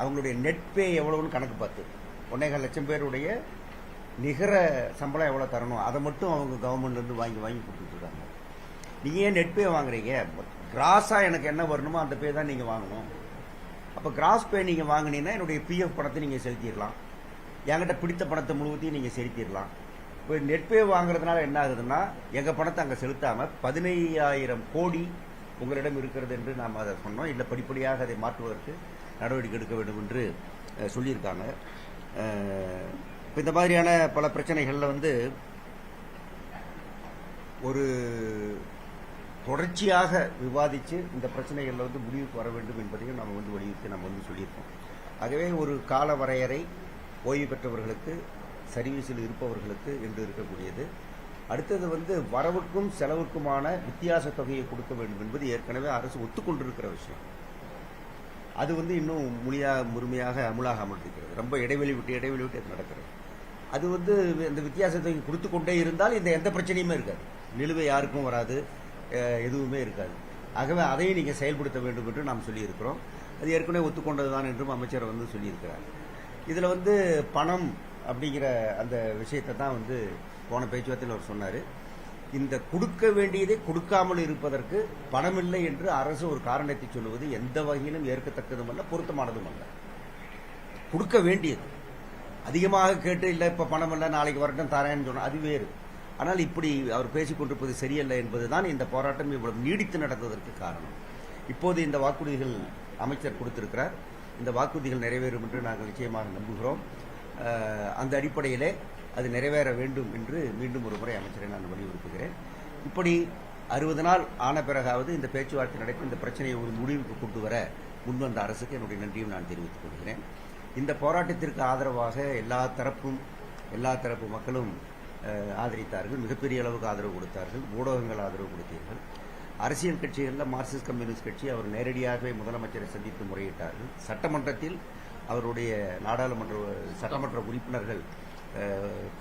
அவங்களுடைய நெட் பே எவ்வளவுன்னு கணக்கு பார்த்து. ஒன்னேகால் லட்சம் பேருடைய நிகர சம்பளம் எவ்வளோ தரணும்? அதை மட்டும் அவங்க கவர்மெண்ட்லேருந்து வாங்கி வாங்கி கொடுத்துட்ருக்காங்க நீங்கள் ஏன் நெட் பே வாங்குறீங்க? கிராஸாக எனக்கு என்ன வரணுமோ அந்த பே தான் நீங்கள் வாங்கணும். அப்போ கிராஸ் பே நீங்கள் வாங்குனீங்கன்னா என்னுடைய பிஎஃப் பணத்தை நீங்கள் செலுத்திடலாம். என்கிட்ட பிடித்த பணத்தை முழுவதையும் நீங்கள் செலுத்திடலாம். இப்போ நெட் பே வாங்குறதுனால என்ன ஆகுதுன்னா எங்கள் பணத்தை அங்கே செலுத்தாமல் பதினையாயிரம் கோடி உங்களிடம் இருக்கிறது என்று நாம் அதை சொன்னோம். இல்லை படிப்படியாக அதை மாற்றுவதற்கு நடவடிக்கை எடுக்க வேண்டும் என்று சொல்லியிருக்காங்க. இப்போ இந்த மாதிரியான பல பிரச்சனைகளில் வந்து ஒரு தொடர்ச்சியாக விவாதித்து இந்த பிரச்சனைகளில் வந்து முடிவுக்கு வர வேண்டும் என்பதையும் நம்ம வந்து வலியுறுத்தி நம்ம வந்து சொல்லியிருக்கோம். ஆகவே ஒரு கால வரையறை ஓய்வு பெற்றவர்களுக்கு சர்வீஸில் இருப்பவர்களுக்கு என்று இருக்கக்கூடியது. அடுத்தது வந்து வரவுக்கும் செலவுக்குமான வித்தியாச தொகையை கொடுக்க வேண்டும் என்பது ஏற்கனவே அரசு ஒத்துக்கொண்டிருக்கிற விஷயம். அது வந்து இன்னும் முழியா முழுமையாக அமுலாக இருக்கிறது ரொம்ப இடைவெளி விட்டு இடைவெளி விட்டு அது நடக்கிறது. அது வந்து இந்த வித்தியாசத்தை கொடுத்து கொண்டே இருந்தால் இந்த எந்த பிரச்சனையுமே இருக்காது. நிலுவை யாருக்கும் வராது எதுவுமே இருக்காது. ஆகவே அதையும் நீங்கள் செயல்படுத்த வேண்டும் என்று நாம் சொல்லியிருக்கிறோம். அது ஏற்கனவே ஒத்துக்கொண்டது தான் என்றும் அமைச்சர் வந்து சொல்லியிருக்கிறார். இதில் வந்து பணம் அப்படிங்கிற அந்த விஷயத்தை தான் வந்து போன பேச்சுவார்த்தையில் அவர் சொன்னார் இந்த கொடுக்க வேண்டியதை கொடுக்காமல் இருப்பதற்கு பணமில்லை என்று அரசு ஒரு காரணத்தை சொல்லுவது எந்த வகையிலும் ஏற்கத்தக்கதும் அல்ல பொருத்தமானதும் அல்ல. கொடுக்க வேண்டியது. அதிகமாக கேட்டு இல்லை இப்போ பணம் இல்லை நாளைக்கு வரட்டும் தரேன்னு சொன்னால் அது வேறு. ஆனால் இப்படி அவர் பேசிக்கொண்டிருப்பது சரியல்ல என்பதுதான் இந்த போராட்டம் இவ்வளவு நீடித்து நடந்ததற்கு காரணம். இப்போது இந்த வாக்குறுதிகள் அமைச்சர் கொடுத்திருக்கிறார். இந்த வாக்குறுதிகள் நிறைவேறும் என்று நாங்கள் நிச்சயமாக நம்புகிறோம். அந்த அடிப்படையிலே அது நிறைவேற வேண்டும் என்று மீண்டும் ஒரு முறை அமைச்சரை நான் வலியுறுத்துகிறேன். இப்படி அறுபது நாள் ஆன பிறகாவது இந்த பேச்சுவார்த்தை நடக்கும். இந்த பிரச்சனையை ஒரு முடிவுக்கு கொண்டு வர முன்வந்த அரசுக்கு என்னுடைய நன்றியும் நான் தெரிவித்துக் கொள்கிறேன். இந்த போராட்டத்திற்கு ஆதரவாக எல்லா தரப்பும் எல்லா தரப்பு மக்களும் ஆதரித்தார்கள். மிகப்பெரிய அளவுக்கு ஆதரவு கொடுத்தார்கள். ஊடகங்கள் ஆதரவு கொடுத்தீர்கள். அரசியல் கட்சிகளில் மார்க்சிஸ்ட் கம்யூனிஸ்ட் கட்சி அவர் நேரடியாகவே முதலமைச்சரை சந்தித்து முறையிட்டார்கள். சட்டமன்றத்தில் அவருடைய நாடாளுமன்ற சட்டமன்ற உறுப்பினர்கள்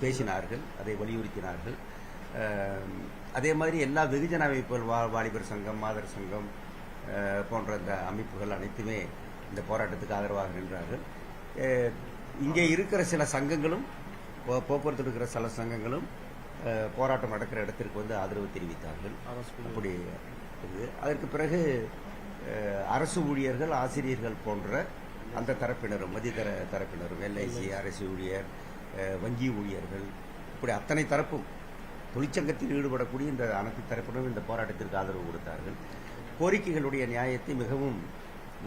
பேசினார்கள் அதை வலியுறுத்தினார்கள். அதே மாதிரி எல்லா வெகுஜன அமைப்புகள் வா வாலிபர் சங்கம் மாதர் சங்கம் போன்ற இந்த அமைப்புகள் அனைத்துமே இந்த போராட்டத்துக்கு ஆதரவாக நின்றார்கள். இங்கே இருக்கிற சில சங்கங்களும் போக்குவரத்து இருக்கிற சில சங்கங்களும் போராட்டம் நடக்கிற இடத்திற்கு வந்து ஆதரவு தெரிவித்தார்கள். அப்படி அதற்கு பிறகு அரசு ஊழியர்கள் ஆசிரியர்கள் போன்ற அந்த தரப்பினரும் மதியதர தரப்பினரும் எல்ஐசி. அரசு ஊழியர் வங்கி ஊழியர்கள். இப்படி அத்தனை தரப்பும் தொழிற்சங்கத்தில் ஈடுபடக்கூடிய இந்த அனைத்து தரப்பினரும் இந்த போராட்டத்திற்கு ஆதரவு கொடுத்தார்கள். கோரிக்கைகளுடைய நியாயத்தை மிகவும்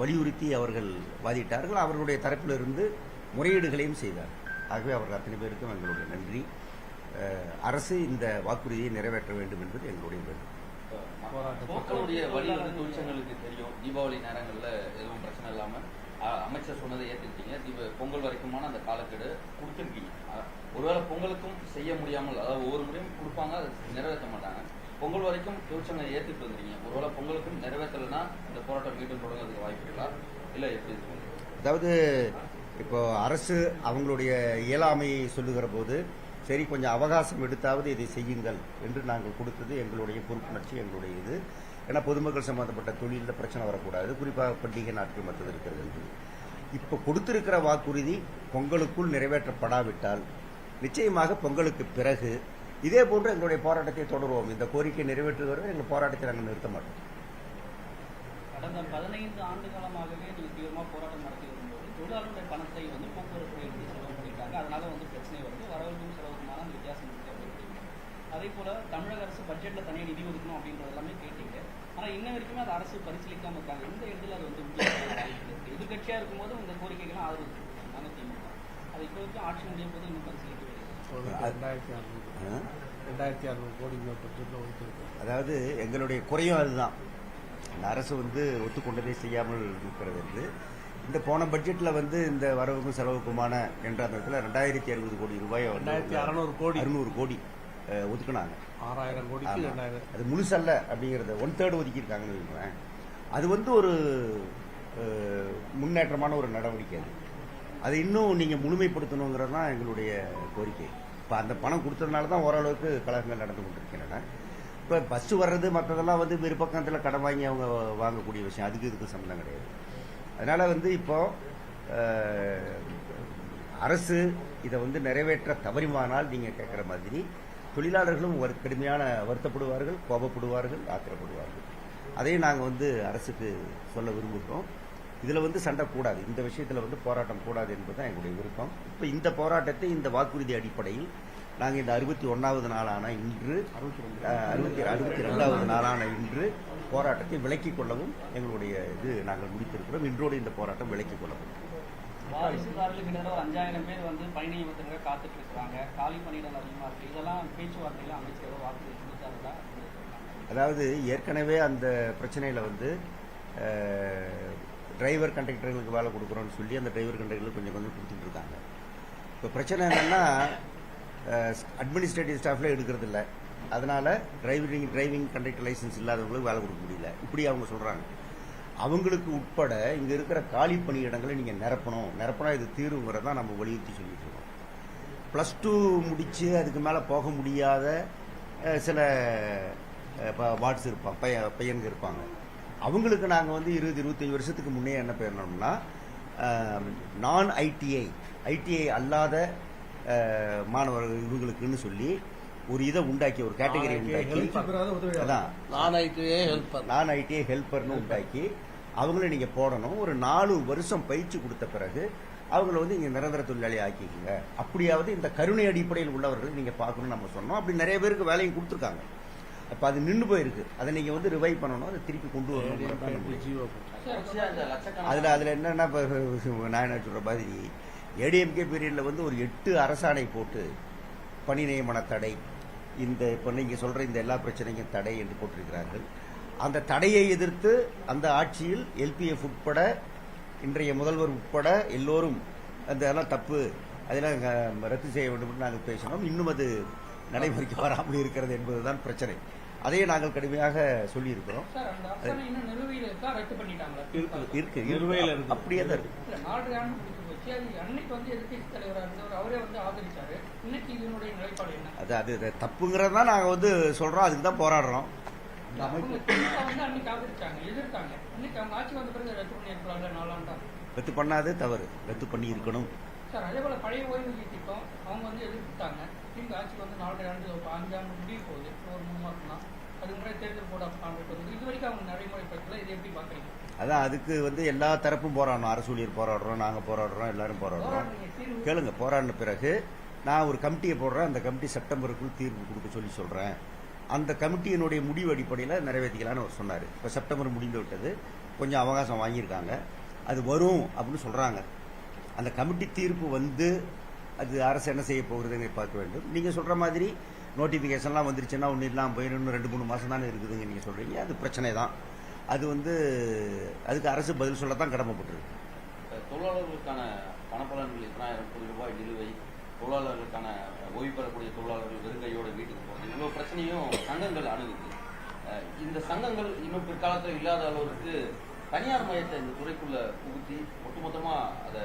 வலியுறுத்தி அவர்கள் வாதிட்டார்கள். அவர்களுடைய தரப்பிலிருந்து முறையீடுகளையும் செய்தார்கள் ஆகவே அவர்கள் அத்தனை பேருக்கும் எங்களுடைய நன்றி. அரசு இந்த வாக்குறுதியை நிறைவேற்ற வேண்டும் என்பது எங்களுடைய வேண்டும் மக்களுடைய வழி வந்து தொழிற்சங்களுக்கு தெரியும் தீபாவளி நேரங்களில் எதுவும் பிரச்சனை இல்லாமல் அமைச்சர் சொன்னதை ஏத்துக்கிட்டீங்க. தீப பொங்கல் வரைக்குமான அந்த காலக்கெடு கொடுத்துருக்கீங்க. ஒருவேளை பொங்கலுக்கும் செய்ய முடியாமல் அதாவது ஒவ்வொரு முறையும் கொடுப்பாங்க அதை நிறைவேற்ற மாட்டாங்க. பொங்கல் வரைக்கும் தொழிற்சங்கம் ஏத்துட்டு வந்துருக்கீங்க. ஒருவேளை பொங்கலுக்கும் நிறைவேற்றலைன்னா இந்த போராட்டம் மீண்டும் தொடங்குறதுக்கு வாய்ப்பு இருக்கலாம் இல்ல எப்படி அதாவது இப்போ அரசு அவங்களுடைய இயலாமையை சொல்லுகிற போது சரி கொஞ்சம் அவகாசம் எடுத்தாவது இதை செய்யுங்கள் என்று நாங்கள் கொடுத்தது எங்களுடைய பொறுப்புணர்ச்சி எங்களுடைய இது. ஏன்னா பொதுமக்கள் சம்பந்தப்பட்ட தொழிலில் பிரச்சனை வரக்கூடாது. குறிப்பாக பண்டிகை நாட்கள் மற்றது இருக்கிறது என்று. இப்போ கொடுத்திருக்கிற வாக்குறுதி பொங்கலுக்குள் நிறைவேற்றப்படாவிட்டால் நிச்சயமாக பொங்கலுக்கு பிறகு இதே போன்று எங்களுடைய போராட்டத்தை தொடருவோம். இந்த கோரிக்கை நிறைவேற்றுவரை எங்கள் போராட்டத்தை நாங்கள் நிறுத்த மாட்டோம். கடந்த பதினைந்து ஆண்டு காலமாகவே நீங்க போராட்டம் நடத்தி வரும்போது தொழிலாளர்களுடைய பணத்தை வந்து போக்குவரத்து துறை வந்து செலவு பண்ணிட்டாங்க அதனால வந்து பிரச்சனை வருது வரவுக்கும் செலவுக்குமான அந்த வித்தியாசம் இருக்கு அப்படின்னு அதே போல தமிழக அரசு பட்ஜெட்ல தனியாக நிதி ஒதுக்கணும் அப்படின்றது எல்லாமே கேட்டீங்க ஆனா இன்ன வரைக்குமே அது அரசு பரிசீலிக்காம இருக்காங்க. இந்த இடத்துல அது வந்து எதிர்கட்சியா இருக்கும்போது இந்த கோரிக்கைகள்லாம் ஆதரவு கொடுத்தாங்க திமுக. அது இப்போ வரைக்கும் ஆட்சி முடியும் போது இன்னும் பரிசீலிக்கவே ரெண்டாயிரத்தி அறுநூறு? ரெண்டாயிரத்தி அறுநூறு கோடி பட்ஜெட்டில் ஒதுக்கியிருக்கோம் அதாவது எங்களுடைய குறையும் அதுதான். இந்த அரசு வந்து ஒத்துக்கொண்டதை செய்யாமல் இருக்கிறது என்று. இந்த போன பட்ஜெட்டில் வந்து இந்த வரவுக்கும் செலவுக்குமான என்ற அந்த இடத்துல ரெண்டாயிரத்தி அறுபது கோடி ரூபாய் ரெண்டாயிரத்தி அறநூறு கோடி. அறுநூறு கோடி. ஒதுக்குனாங்க. ஆறாயிரம் கோடிக்கு ஆமா. ரெண்டாயிரம். அது முழுசல்ல அப்படிங்கிறத ஒன் தேர்ட் ஒதுக்கியிருக்காங்கன்னு வைங்களேன். அது வந்து ஒரு முன்னேற்றமான ஒரு நடவடிக்கை அது. அதை இன்னும் நீங்கள் முழுமைப்படுத்தணுங்கிறது தான் எங்களுடைய கோரிக்கை. இப்போ அந்த பணம் கொடுத்ததுனால தான் ஓரளவுக்கு கழகங்கள் நடந்து கொண்டிருக்கின்றன. இப்போ பஸ்ஸு வர்றது மற்றதெல்லாம் வந்து விருப்பக்கத்தில் கடன் வாங்கி அவங்க வாங்கக்கூடிய விஷயம். அதுக்கு இதுக்கு சம்மந்தம் கிடையாது. அதனால் வந்து இப்போ அரசு இதை வந்து நிறைவேற்ற தவறிமானால் நீங்கள் கேட்குற மாதிரி தொழிலாளர்களும் ஒரு கடுமையான வருத்தப்படுவார்கள் கோபப்படுவார்கள் ஆத்திரப்படுவார்கள். அதையும் நாங்கள் வந்து அரசுக்கு சொல்ல விரும்புகிறோம். இதில் வந்து சண்டை கூடாது இந்த விஷயத்தில் வந்து போராட்டம் கூடாது என்பது தான் எங்களுடைய விருப்பம். இப்போ இந்த போராட்டத்தை இந்த வாக்குறுதி அடிப்படையில் நாங்கள் இந்த அறுபத்தி ஒன்றாவது நாளான இன்று அறுபத்தி அறுபத்தி ரெண்டாவது நாளான இன்று போராட்டத்தை விலக்கிக் கொள்ளவும் எங்களுடைய இது நாங்கள் முடித்திருக்கிறோம். இன்றோடு இந்த போராட்டம் விலக்கிக் கொள்ளவும் வாரிசுதாரர்கள் கிட்ட அஞ்சாயிரம் பேர் வந்து பணி நியமனத்துக்காக காத்துட்டு இருக்கிறாங்க காலி பணியிடங்கள் அதிகமா இருக்கு. இதெல்லாம் பேச்சுவார்த்தையில அமைச்சர் ஏதோ வாக்குறுதி அதாவது ஏற்கனவே அந்த பிரச்சனையில் வந்து டிரைவர் கண்டக்டர்களுக்கு வேலை கொடுக்குறோன்னு சொல்லி அந்த டிரைவர் கண்டக்டர்களுக்கு கொஞ்சம் கொஞ்சம் கொடுத்துட்டு இருக்காங்க இப்போ பிரச்சனை என்னென்னா அட்மினிஸ்ட்ரேட்டிவ் ஸ்டாஃப்ல எடுக்கிறது இல்லை அதனால டிரைவிங் டிரைவிங் கண்டக்டர் லைசன்ஸ் இல்லாதவங்களுக்கு வேலை கொடுக்க முடியல. இப்படி அவங்க சொல்கிறாங்க அவங்களுக்கு உட்பட இங்கே இருக்கிற காலி பணியிடங்களை நீங்கள் நிரப்பணும். நிரப்பணும் இது தீர்வுங்கிறத நம்ம வலியுறுத்தி சொல்லிட்டு இருக்கோம். ப்ளஸ் டூ முடித்து அதுக்கு மேலே போக முடியாத சில வார்ட்ஸ் இருப்பாங்க பைய பையனுங்க இருப்பாங்க. அவங்களுக்கு நாங்கள் வந்து இருபது இருபத்தஞ்சி வருஷத்துக்கு முன்னே என்ன பண்ணோம்னா நான் ஐடிஐ ஐடிஐ அல்லாத மாணவர்கள் இவங்களுக்குன்னு சொல்லி ஒரு இதை உண்டாக்கி ஒரு கேட்டகரி உண்டாக்கி அதான். நான் ஐடியே ஹெல்ப்பர் நான் ஐடிஐ ஹெல்ப்பர்னு உண்டாக்கி அவங்கள நீங்கள் போடணும். ஒரு நாலு வருஷம் பயிற்சி கொடுத்த பிறகு அவங்கள வந்து இங்கே நிரந்தர தொழிலாளி ஆக்கிக்கோங்க. அப்படியாவது இந்த கருணை அடிப்படையில் உள்ளவர்கள் நீங்கள் பார்க்கணும்னு நம்ம சொன்னோம். அப்படி நிறைய பேருக்கு வேலையும் கொடுத்துருக்காங்க. அப்போ அது நின்று போயிருக்கு. அதை நீங்கள் வந்து ரிவைவ் பண்ணணும். அதை திருப்பி கொண்டு வரணும். அதில் அதில் என்னென்னா இப்போ நான் என்ன சொல்கிற மாதிரி ஏடிஎம்கே பீரியடில் வந்து ஒரு எட்டு அரசாணை போட்டு பணி நியமன தடை இந்த இப்போ நீங்கள் சொல்கிற இந்த எல்லா பிரச்சனைக்கும் தடை என்று போட்டிருக்கிறார்கள். அந்த தடையை எதிர்த்து அந்த ஆட்சியில் எல்பிஎஃப் உட்பட இன்றைய முதல்வர் உட்பட எல்லோரும் அந்த அதெல்லாம் தப்பு. அதெல்லாம் ரத்து செய்ய வேண்டும் என்று நாங்கள் பேசினோம். இன்னும் அது நடைமுறைக்கு வராமல் இருக்கிறது என்பதுதான் பிரச்சனை. அதையே நாங்கள் கடுமையாக சொல்லியிருக்கிறோம். சார் அந்த அரசாணை இன்னும் நிலுவையில் இருக்கா? நிலுவையில் இருக்கு. அப்படியே தான் இருக்கு. அது அன்னைக்கு வந்து எதிர்கட்சி தலைவராக இருந்தவர் அவரே வந்து ஆதரிச்சாரு. இன்னைக்கு இதனுடைய நிலைப்பாடு என்ன? அது அது அது தப்புங்கிறது தான் நாங்கள் வந்து சொல்கிறோம் அதுக்கு தான் போராடுறோம். ரத்து பண்ணாது தவறு. ரத்து பண்ணி இருக்கணும் சார் அதே போல பழைய ஓய்வூதிய திட்டம் அவங்க வந்து எதிர்த்தாங்க திமுக ஆட்சிக்கு வந்து நாலரை ஆண்டு ஒரு அஞ்சு ஆண்டு முடிய போகுது. இன்னும் ஒரு மூணு தான் முன்னாடி தேர்தல் வந்து இது வரைக்கும் அவங்க நடைமுறைப்படுத்தல. இதை எப்படி பாக்குறீங்க அதான் அதுக்கு வந்து எல்லா தரப்பும் போராடணும். அரசு ஊழியர் போராடுறோம் நாங்கள் போராடுறோம் எல்லாரும் போராடுறோம். கேளுங்க போராடின பிறகு நான் ஒரு கமிட்டியை போடுறேன். அந்த கமிட்டி செப்டம்பருக்குள் தீர்வு கொடுக்க சொல்லி சொல்கிறேன் அந்த கமிட்டியினுடைய முடிவு அடிப்படையில் நிறைவேற்றிக்கலான்னு அவர் சொன்னார். இப்போ செப்டம்பர் முடிந்து விட்டது. கொஞ்சம் அவகாசம் வாங்கியிருக்காங்க. அது வரும் அப்படின்னு சொல்கிறாங்க அந்த கமிட்டி தீர்ப்பு வந்து அது அரசு என்ன செய்ய போகுதுன்னு பார்க்க வேண்டும். நீங்கள் சொல்கிற மாதிரி நோட்டிஃபிகேஷன்லாம் வந்துருச்சுன்னா ஒன்றும் இல்லாமல் போயிடும் இன்னும் ரெண்டு மூணு மாதம் தானே இருக்குதுங்க நீங்கள் சொல்கிறீங்க அது பிரச்சனை தான். அது வந்து அதுக்கு அரசு பதில் சொல்ல தான் கடமைப்பட்டிருக்கு தொழிலாளர்களுக்கான பணப்பலன்கள் எத்தனாயிரம் கோடி ரூபாய் நிலுவை தொழிலாளர்களுக்கான ஓய்வு பெறக்கூடிய தொழிலாளர்கள் வெறுங்கையோட வீட்டுக்கு இவ்வளோ பிரச்சனையும் சங்கங்கள் அணுகுது இந்த சங்கங்கள் இன்னும் பிற்காலத்தில் இல்லாத அளவுக்கு தனியார் மையத்தை இந்த துறைக்குள்ள புகுத்தி ஒட்டுமொத்தமாக அதை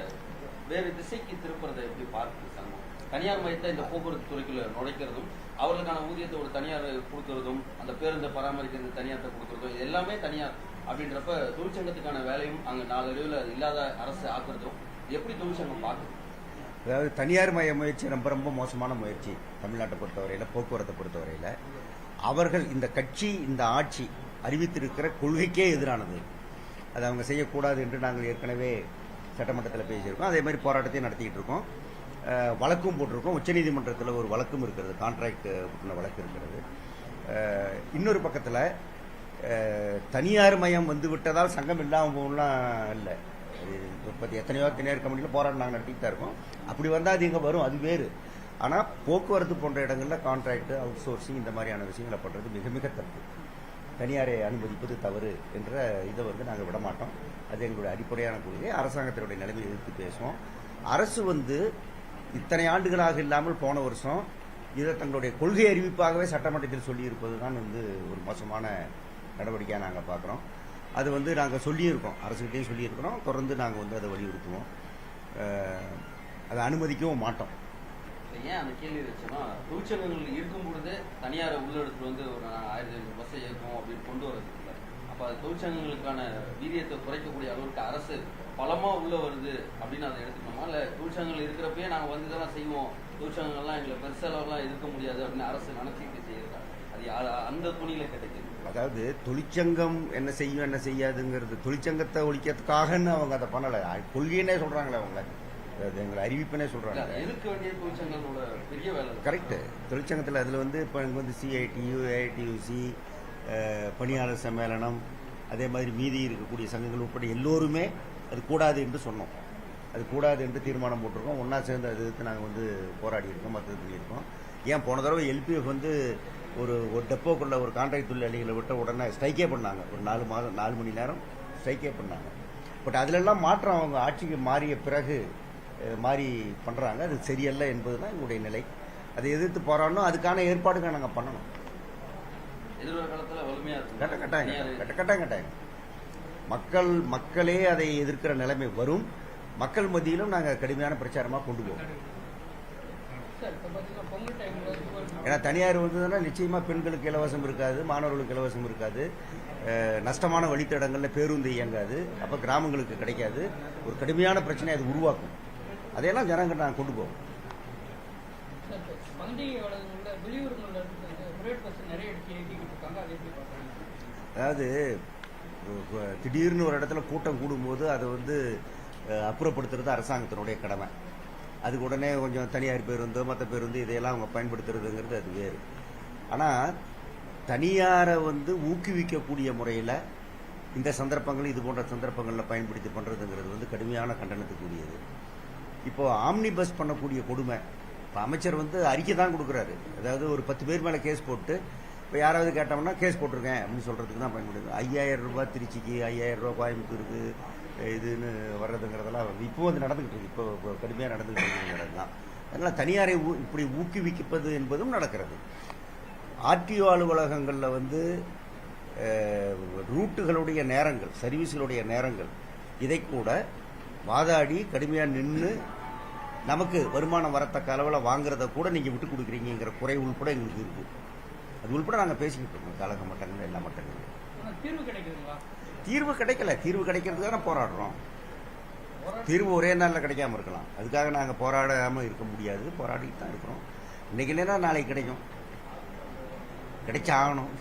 வேறு திசைக்கு திருப்புறதை எப்படி பார்க்குது சங்கம்? தனியார் மையத்தை இந்த போக்குவரத்து துறைக்குள்ள நுழைக்கிறதும் அவர்களுக்கான ஊதியத்தை ஒரு தனியார் கொடுக்கறதும் அந்த பேருந்தை பராமரிக்கிறது தனியார்த்தை கொடுக்கறதும் இது எல்லாமே தனியார் அப்படின்றப்ப தொழிற்சங்கத்துக்கான வேலையும் அங்கே நாளடைவில் இல்லாத அரசு ஆக்குறதும் எப்படி தொழிற்சங்கம் பார்க்குது? அதாவது தனியார் மய முயற்சி ரொம்ப ரொம்ப மோசமான முயற்சி. தமிழ்நாட்டை பொறுத்தவரையில் போக்குவரத்தை பொறுத்தவரையில் அவர்கள் இந்த கட்சி இந்த ஆட்சி அறிவித்திருக்கிற கொள்கைக்கே எதிரானது. அதை அவங்க செய்யக்கூடாது என்று நாங்கள் ஏற்கனவே சட்டமன்றத்தில் பேசியிருக்கோம். அதே மாதிரி போராட்டத்தையும் நடத்திக்கிட்டு இருக்கோம். வழக்கும் போட்டிருக்கோம். உச்சநீதிமன்றத்தில் ஒரு வழக்கும் இருக்கிறது. கான்ட்ராக்ட் வழக்கு இருக்கிறது. இன்னொரு பக்கத்தில் தனியார் மயம் வந்து விட்டதால் சங்கம் இல்லாமல் போகலாம் இல்லை இப்போ எத்தனையோ தனியார் கம்பெனியில் போராட்டம் நாங்கள் நடத்திட்டு தான் இருக்கோம். அப்படி வந்தால் அது இங்கே வரும். அது வேறு. ஆனால் போக்குவரத்து போன்ற இடங்களில் கான்ட்ராக்ட் அவுட் சோர்சிங் இந்த மாதிரியான விஷயங்களை பண்ணுறது மிக மிக தப்பு. தனியாரை அனுமதிப்பது தவறு என்ற இதை வந்து நாங்கள் விடமாட்டோம். அது எங்களுடைய அடிப்படையான கொள்கை அரசாங்கத்தினுடைய நிலைமையை எதிர்த்து பேசுவோம். அரசு வந்து இத்தனை ஆண்டுகளாக இல்லாமல் போன வருஷம் இதை தங்களுடைய கொள்கை அறிவிப்பாகவே சட்டமன்றத்தில் சொல்லியிருப்பது தான் வந்து ஒரு மோசமான நடவடிக்கையாக நாங்கள் பார்க்குறோம். அது வந்து நாங்கள் சொல்லியிருக்கோம். அரசுகிட்டையும் சொல்லியிருக்கிறோம். தொடர்ந்து நாங்கள் வந்து அதை வலியுறுத்துவோம். அதை அனுமதிக்கவும் மாட்டோம். ஏன் அந்த கேள்வி வச்சோம்னா தொழிற்சங்கங்கள் இருக்கும் பொழுது தனியாரை உள்ள எடுத்துட்டு வந்து ஒரு ஆயிரத்தி ஐநூறு பஸ்ஸை இயக்கும் அப்படின்னு கொண்டு வரது இல்லை. அப்ப அது தொழிற்சங்கங்களுக்கான வீரியத்தை குறைக்கக்கூடிய அளவுக்கு அரசு பலமா உள்ள வருது அப்படின்னு அதை எடுத்துக்கணுமா? இல்ல தொழிற்சங்கங்கள் இருக்கிறப்பயே நாங்க வந்து இதெல்லாம் செய்வோம். தொழிற்சங்கங்கள்லாம் எங்களை பெருசளவுலாம் இருக்க முடியாது அப்படின்னு அரசு நினைச்சிட்டு செய்யிருக்காங்க அது அந்த துணியில கிடைக்குது. அதாவது தொழிற்சங்கம் என்ன செய்யும் என்ன செய்யாதுங்கிறது தொழிற்சங்கத்தை ஒழிக்கிறதுக்காகன்னு அவங்க அதை பண்ணலை. கொள்கைன்னே சொல்றாங்களே அவங்க. எங்களை அறிவிப்புனே அது. கரெக்டு தொழிற்சங்கத்தில் அதில் வந்து இப்போ இங்கே வந்து சிஐடியு ஏஐடியூசி பணியாளர் சம்மேளனம் அதே மாதிரி மீதி இருக்கக்கூடிய சங்கங்கள் உட்பட எல்லோருமே அது கூடாது என்று சொன்னோம். அது கூடாது என்று தீர்மானம் போட்டிருக்கோம். ஒன்றா சேர்ந்து அது எதிர்த்து நாங்கள் வந்து போராடி இருக்கோம் மற்றது பண்ணியிருக்கோம். ஏன் போன தடவை எல்பிஎஃப் வந்து ஒரு ஒரு டெப்போக்குள்ள ஒரு கான்ட்ராக்ட் தொழிலாளிகளை விட்ட உடனே ஸ்ட்ரைக்கே பண்ணாங்க. ஒரு நாலு மாதம் நாலு மணி நேரம் ஸ்ட்ரைக்கே பண்ணாங்க. பட் அதிலெல்லாம் மாற்றம் அவங்க ஆட்சிக்கு மாறிய பிறகு மாறி பண்ணுறாங்க அது சரியல்ல என்பது தான் எங்களுடைய நிலை. அதை எதிர்த்து போராடணும். அதுக்கான ஏற்பாடுகள் நாங்கள் பண்ணணும். கட்ட கட்டாயம் கட்ட கட்டாயம் கட்டாயம். மக்கள் மக்களே அதை எதிர்க்கிற நிலைமை வரும். மக்கள் மத்தியிலும் நாங்கள் கடுமையான பிரச்சாரமாக கொண்டு போவோம். ஏன்னா தனியார் வந்ததுன்னா நிச்சயமாக பெண்களுக்கு இலவசம் இருக்காது மாணவர்களுக்கு இலவசம் இருக்காது. நஷ்டமான வழித்தடங்களில் பேருந்து இயங்காது. அப்போ கிராமங்களுக்கு கிடைக்காது. ஒரு கடுமையான பிரச்சனையை அது உருவாக்கும். அதையெல்லாம் ஜனங்கிட்ட நாங்கள் கொண்டு போவோம். அதாவது திடீர்னு ஒரு இடத்துல கூட்டம் கூடும்போது அதை வந்து அப்புறப்படுத்துறது அரசாங்கத்தினுடைய கடமை. அதுக்கு உடனே கொஞ்சம் தனியார் பேருந்து மற்ற பேருந்து இதையெல்லாம் அவங்க பயன்படுத்துறதுங்கிறது அது வேறு. ஆனால் தனியாரை வந்து ஊக்குவிக்கக்கூடிய முறையில் இந்த சந்தர்ப்பங்கள் இது போன்ற சந்தர்ப்பங்களில் பயன்படுத்தி பண்ணுறதுங்கிறது வந்து கடுமையான கண்டனத்துக்குரியது. இப்போ ஆம்னி பஸ் பண்ணக்கூடிய கொடுமை. இப்போ அமைச்சர் வந்து அறிக்கை தான் கொடுக்குறாரு. அதாவது ஒரு பத்து பேர் மேலே கேஸ் போட்டு இப்போ யாராவது கேட்டோம்னா கேஸ் போட்டிருக்கேன் அப்படின்னு சொல்கிறதுக்கு தான் பயன்படுது. ஐயாயிரம் ரூபாய் திருச்சிக்கு ஐயாயிரம் ரூபாய் கோயம்புத்தூருக்கு இதுன்னு வர்றதுங்கிறதெல்லாம் இப்போ வந்து நடந்துகிட்டு இருக்கு. இப்போ கடுமையாக நடந்துகிட்டு இருக்குங்கிறது தான் அதனால் தனியாரை ஊ- இப்படி ஊக்குவிப்பது என்பதும் நடக்கிறது. ஆர்டிஓ அலுவலகங்களில் வந்து ரூட்டுகளுடைய நேரங்கள் சர்வீஸுகளுடைய நேரங்கள் இதை கூட வாதாடி கடுமையாக நின்று நமக்கு வருமானம் வரத்தக்க அளவில் வாங்குறத கூட நீங்கள் விட்டு கொடுக்குறீங்கிற குறை உள்பட எங்களுக்கு இருக்குது அது உள்பட நாங்கள் பேசிக்கிட்டு இருக்கோம். கழக மட்டங்கள் எல்லா மட்டங்களும் தீர்வு கிடைக்குதுங்களா? தீர்வு கிடைக்கல. தீர்வு கிடைக்கிறதுக்கு தானே போராடுறோம். தீர்வு ஒரே நாளில் கிடைக்காம இருக்கலாம். அதுக்காக நாங்கள் போராடாமல் இருக்க முடியாது. போராடிட்டு தான் இருக்கிறோம். இன்னைக்கு இல்லைன்னா நாளைக்கு கிடைக்கும். கிடைச்சாகணும்.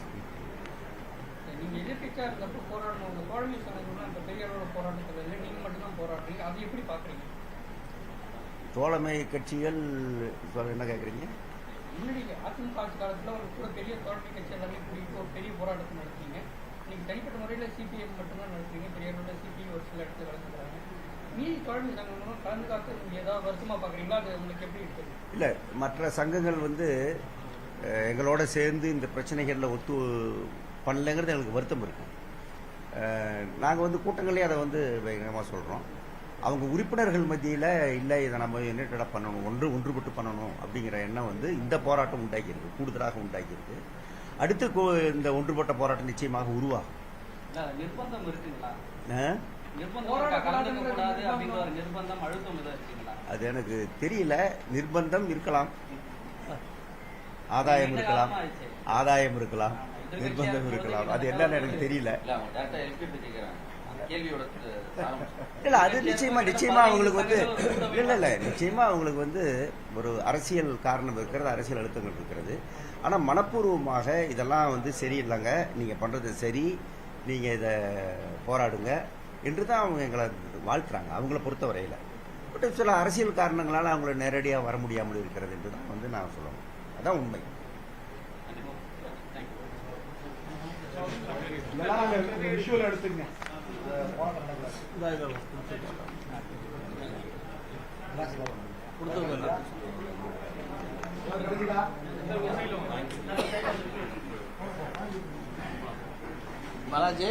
போராடுறீங்க. அதை எப்படி பார்க்குறீங்க தோழமை கட்சிகள் என்ன கேட்குறீங்க முன்னாடி அதிமுக ஆட்சி காலத்தில் ஒரு கூட பெரிய தோழமை கட்சி எல்லாமே கூட்டிகிட்டு ஒரு பெரிய போராட்டத்தை நடத்தீங்க நீங்கள் தனிப்பட்ட முறையில் சிபிஎம் மட்டும்தான் நடத்துறீங்க. பெரிய அளவில் சிபிஐ ஒரு சில இடத்துல நடத்துகிறாங்க மீதி தோழமை சங்கங்களும் கலந்து காத்து நீங்கள் ஏதாவது வருத்தமாக பார்க்குறீங்களா அது உங்களுக்கு எப்படி இருக்குது இல்லை மற்ற சங்கங்கள் வந்து எங்களோட சேர்ந்து இந்த பிரச்சனைகளில் ஒத்து பண்ணலைங்கிறது எங்களுக்கு வருத்தம் இருக்கு. நாங்கள் வந்து கூட்டங்களே அதை வந்து வேகமாக சொல்கிறோம் அவங்க உறுப்பினர்கள் மத்தியில் இல்லை இதை நம்ம யுனைட்டடாக பண்ணணும் ஒன்று ஒன்றுபட்டு பண்ணணும் அப்படிங்கிற எண்ணம் வந்து இந்த போராட்டம் உண்டாக்கியிருக்கு கூடுதலாக உண்டாக்கியிருக்கு அடுத்து கு- இந்த ஒன்றுபட்ட போராட்டம் நிச்சயமாக உருவாகும். இல்ல, நிர்பந்தம் இருக்குங்களா? அது எனக்கு தெரியல. நிர்பந்தம் இருக்கலாம். ஆதாயம் இருக்கலாம். ஆதாயம் இருக்கலாம். நிர்பந்தம் இருக்கலாம். அது என்னன்னு எனக்கு தெரியல. இல்ல அது நிச்சயமா நிச்சயமா அவங்களுக்கு வந்து இல்ல இல்ல நிச்சயமா அவங்களுக்கு வந்து ஒரு அரசியல் காரணம் இருக்கிறது அரசியல் அழுத்தங்கள் இருக்கிறது. ஆனா மனப்பூர்வமாக இதெல்லாம் வந்து சரியில்லைங்க. நீங்க பண்றது சரி. நீங்க இதை போராடுங்க என்று தான் அவங்க எங்களை வாழ்த்துறாங்க அவங்கள பொறுத்தவரையில. பட் சில அரசியல் காரணங்களால அவங்கள நேரடியாக வர முடியாமல் இருக்கிறது என்று தான் வந்து நான் சொல்லணும். அதான் உண்மை. எடுத்துங்க. இந்தா இதை கொடுத்துருங்க பாலாஜி